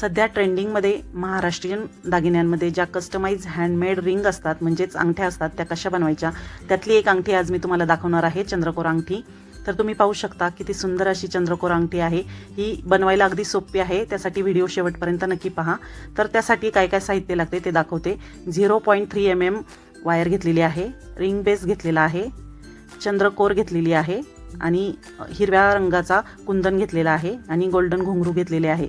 सध्या ट्रेंडिंगमध्ये महाराष्ट्रीयन दागिन्यांमध्ये ज्या कस्टमाइज हँडमेड रिंग असतात म्हणजेच अंगठ्या असतात त्या कशा बनवायच्या? त्यातली एक अंगठी आज मी तुम्हाला दाखवणार आहे चंद्रकोर अंगठी. तर तुम्ही पाहू शकता किती सुंदर अशी चंद्रकोर अंगठी आहे. ही बनवायला अगदी सोपी आहे त्यासाठी व्हिडिओ शेवटपर्यंत नक्की पहा. तर त्यासाठी काय काय साहित्य लागते ते दाखवते. Zero point three M M wire घेतलेली आहे रिंग बेस घेतलेला आहे चंद्रकोर घेतलेली आहे आणि हिरव्या रंगाचा कुंदन घेतलेला आहे आणि गोल्डन घुंगरू घेतलेले आहे.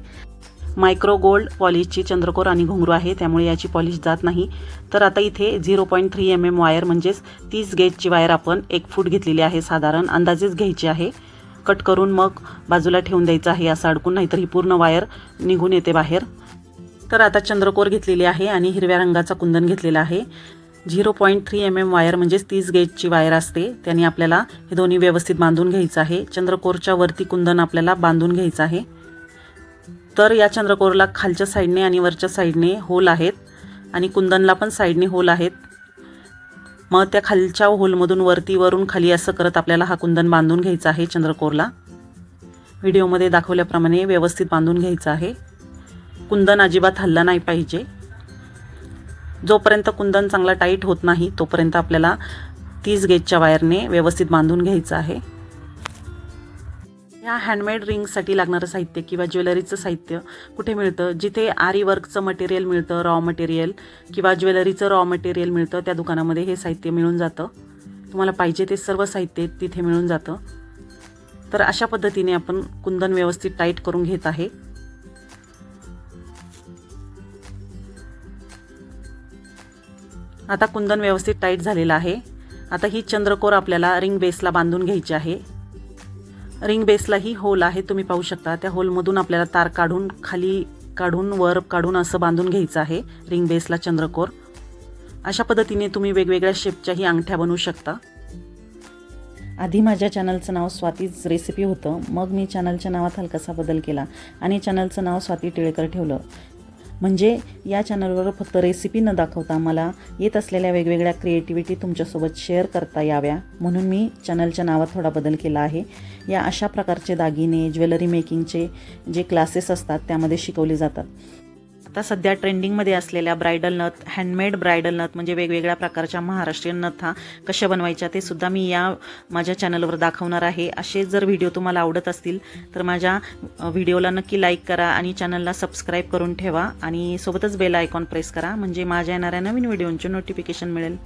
मायक्रो गोल्ड पॉलिशची चंद्रकोर आणि घुंगरू आहे त्यामुळे याची पॉलिश जात नाही. तर आता इथे zero point three M M wire म्हणजेच तीस गेजची वायर आपण एक फूट घेतलेली आहे साधारण अंदाजेच घ्यायची आहे. कट करून मग बाजूला ठेवून द्यायचं आहे असं अडकून नाहीतर ही पूर्ण वायर निघून येते बाहेर. तर आता चंद्रकोर घेतलेली आहे आणि हिरव्या रंगाचा कुंदन घेतलेला आहे. Zero point three M M wire म्हणजेच तीस गेजची वायर असते त्याने आपल्याला हे दोन्ही व्यवस्थित बांधून घ्यायचं आहे. चंद्रकोरच्या वरती कुंदन आपल्याला बांधून घ्यायचं आहे. तर या चंद्रकोरला खालच्या साईडने आणि वरच्या साईडने होल आहेत आणि कुंदनला पण साईडने होल आहेत. मग त्या खालच्या होलमधून वरती वरून खाली असं करत आपल्याला हा कुंदन बांधून घ्यायचा आहे चंद्रकोरला. व्हिडिओमध्ये दाखवल्याप्रमाणे व्यवस्थित बांधून घ्यायचं आहे. कुंदन अजिबात हल्ला नाही पाहिजे. जोपर्यंत कुंदन चांगला टाईट होत नाही तोपर्यंत आपल्याला तीस गेजच्या वायरने व्यवस्थित बांधून घ्यायचं आहे. या हँडमेड रिंगसाठी लागणारं साहित्य किंवा ज्वेलरीचं साहित्य कुठे मिळतं? जिथे आरी वर्कचं मटेरियल मिळतं रॉ मटेरियल किंवा ज्वेलरीचं रॉ मटेरियल मिळतं त्या दुकानामध्ये हे साहित्य मिळून जातं. तुम्हाला पाहिजे ते सर्व साहित्य तिथे मिळून जातं. तर अशा पद्धतीने आपण कुंदन व्यवस्थित टाईट करून घेत आहे. आता कुंदन व्यवस्थित टाईट झालेलं आहे. आता ही चंद्रकोर आपल्याला रिंग बेसला बांधून घ्यायची आहे. रिंग बेसलाही होल आहे तुम्ही पाहू शकता. त्या होलमधून आपल्याला तार काढून खाली काढून वर काढून असं बांधून घ्यायचं आहे रिंग बेसला चंद्रकोर. अशा पद्धतीने तुम्ही वेगवेगळ्या शेपच्याही अंगठ्या बनवू शकता. आधी माझ्या चॅनलचं नाव स्वातीच रेसिपी होतं. मग मी चॅनलच्या नावात हलकासा बदल केला आणि चॅनलचं नाव स्वाती टिळेकर ठेवलं. म्हणजे या चॅनलवर फक्त रेसिपी न दाखवता मला येत असलेल्या वेगवेगळ्या क्रिएटिव्हिटी तुमच्यासोबत शेअर करता याव्या. म्हणून मी चॅनलच्या नावात थोडा बदल केला आहे. या अशा प्रकारचे दागिने ज्वेलरी मेकिंगचे जे क्लासेस असतात त्यामध्ये शिकवले जातात. आता सध्या ट्रेंडिंगमध्ये असलेल्या ब्रायडल नथ हँडमेड ब्रायडल नथ म्हणजे वेगवेगळ्या प्रकारच्या महाराष्ट्रीयन नथा कशा बनवायच्या ते सुद्धा मी या माझ्या चॅनलवर दाखवणार आहे. असे जर व्हिडिओ तुम्हाला आवडत असतील तर माझ्या व्हिडिओला नक्की लाईक करा आणि चॅनलला सबस्क्राईब करून ठेवा आणि सोबतच बेल आयकॉन प्रेस करा म्हणजे माझ्या येणाऱ्या नवीन व्हिडिओंचे नोटिफिकेशन मिळेल.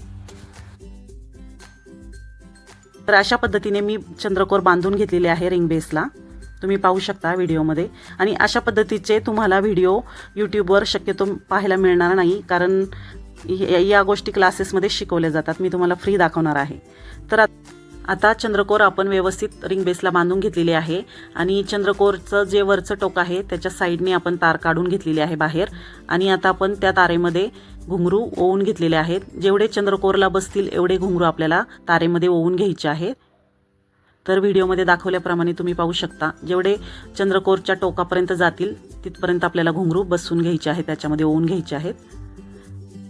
तर अशा पद्धतीने मी चंद्रकोर बांधून घेतलेले आहे रिंग बेसला तुम्ही पाहू शकता व्हिडिओमध्ये. आणि अशा पद्धतीचे तुम्हाला व्हिडिओ यूट्यूबवर शक्यतो पाहायला मिळणार नाही कारण या गोष्टी क्लासेसमध्ये शिकवल्या जातात. मी तुम्हाला फ्री दाखवणार आहे. तर आता चंद्रकोर आपण व्यवस्थित रिंग बेसला बांधून घेतलेली आहे. आणि चंद्रकोरचं जे वरचं टोक आहे त्याच्या साईडने आपण तार काढून घेतलेली आहे बाहेर. आणि आता आपण त्या तारेमध्ये घुंगरू ओवून घेतलेले आहेत. जेवढे चंद्रकोरला बसतील एवढे घुंगरू आपल्याला तारेमध्ये ओवून घ्यायचे आहेत. तर व्हिडिओमध्ये दाखवल्याप्रमाणे तुम्ही पाहू शकता. जेवढे चंद्रकोरच्या टोकापर्यंत जातील तिथपर्यंत आपल्याला घुंगरू बसून घ्यायचे आहे त्याच्यामध्ये ओवून घ्यायचे आहेत.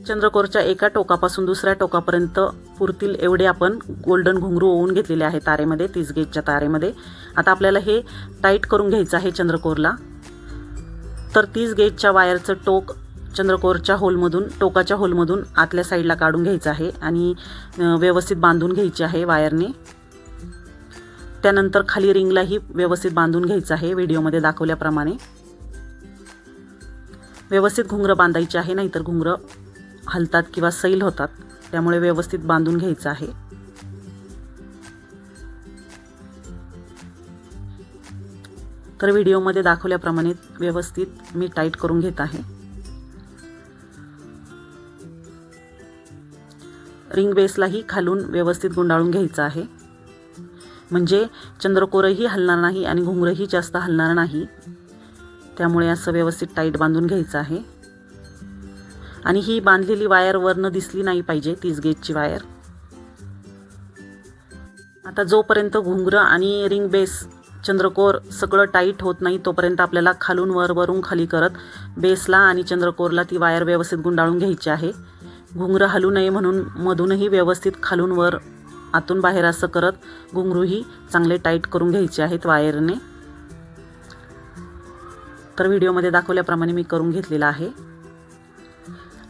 चंद्रकोरच्या एका टोकापासून दुसऱ्या टोकापर्यंत पुरतील एवढे आपण गोल्डन घुंगरू ओवून घेतलेले आहे तारेमध्ये तीस गेजच्या तारेमध्ये. आता आपल्याला हे टाईट करून घ्यायचं आहे चंद्रकोरला. तर तीस गेजच्या वायरचं टोक चंद्रकोरच्या होलमधून टोकाच्या होलमधून आतल्या साईडला काढून घ्यायचं आहे आणि व्यवस्थित बांधून घ्यायची आहे वायरने त्यानंतर खाली रिंगलाही व्यवस्थित बांधून घ्यायचं आहे. व्हिडिओमध्ये दाखवल्याप्रमाणे. व्यवस्थित घुंगरं बांधायचे आहे नाहीतर घुंगरं हलतात किंवा सैल होतात. त्यामुळे व्यवस्थित बांधून घ्यायचं आहे. तर व्हिडिओमध्ये दाखवल्याप्रमाणे व्यवस्थित मी टाईट करून घेत आहे. रिंग बेसलाही खालून व्यवस्थित गुंडाळून घ्यायचं आहे. म्हणजे चंद्रकोरही हलणार नाही आणि घुंगरही जास्त हलणार नाही. त्यामुळे असं व्यवस्थित टाईट बांधून घ्यायचं आहे. आणि ही बांधलेली वायर वरनं दिसली नाही पाहिजे तीस गेजची वायर. आता जोपर्यंत घुंगरं आणि रिंग बेस चंद्रकोर सगळं टाईट होत नाही तोपर्यंत आपल्याला खालून वर वरून खाली करत बेसला आणि चंद्रकोरला ती वायर व्यवस्थित गुंडाळून घ्यायची आहे. घुंगरं हलू नये म्हणून मधूनही व्यवस्थित खालून वर आतून बाहेर असं करत घुंगरूही चांगले टाईट करून घ्यायचे आहेत वायरने. तर व्हिडिओमध्ये दाखवल्याप्रमाणे मी करून घेतलेला आहे.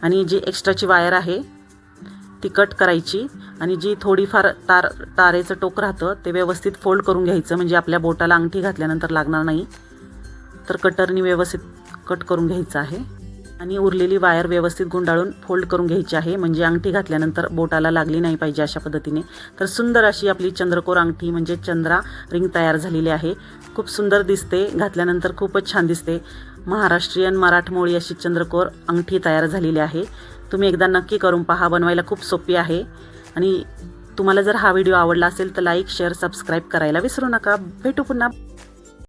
आणि जी एक्स्ट्राची वायर आहे ती कट करायची आणि जी थोडीफार तार तारेचं टोक राहतं ते व्यवस्थित फोल्ड करून घ्यायचं. म्हणजे आपल्या बोटाला अंगठी घातल्यानंतर लागणार नाही. तर कटरनी व्यवस्थित कट करून घ्यायचं आहे. आणि उरलेली वायर व्यवस्थित गुंडाळून फोल्ड करून घ्यायची आहे. म्हणजे अंगठी घातल्यानंतर बोटाला लागली नाही पाहिजे अशा पद्धतीने. तर सुंदर अशी आपली चंद्रकोर अंगठी म्हणजे चंद्रा रिंग तयार झालेली आहे. खूप सुंदर दिसते. घातल्यानंतर खूपच छान दिसते. महाराष्ट्रीयन मराठमोळी अशी चंद्रकोर अंगठी तयार झालेली आहे. तुम्ही एकदा नक्की करून पहा. बनवायला खूप सोपी आहे. आणि तुम्हाला जर हा व्हिडिओ आवडला असेल तर लाईक शेअर सबस्क्राईब करायला विसरू नका. भेटू पुन्हा.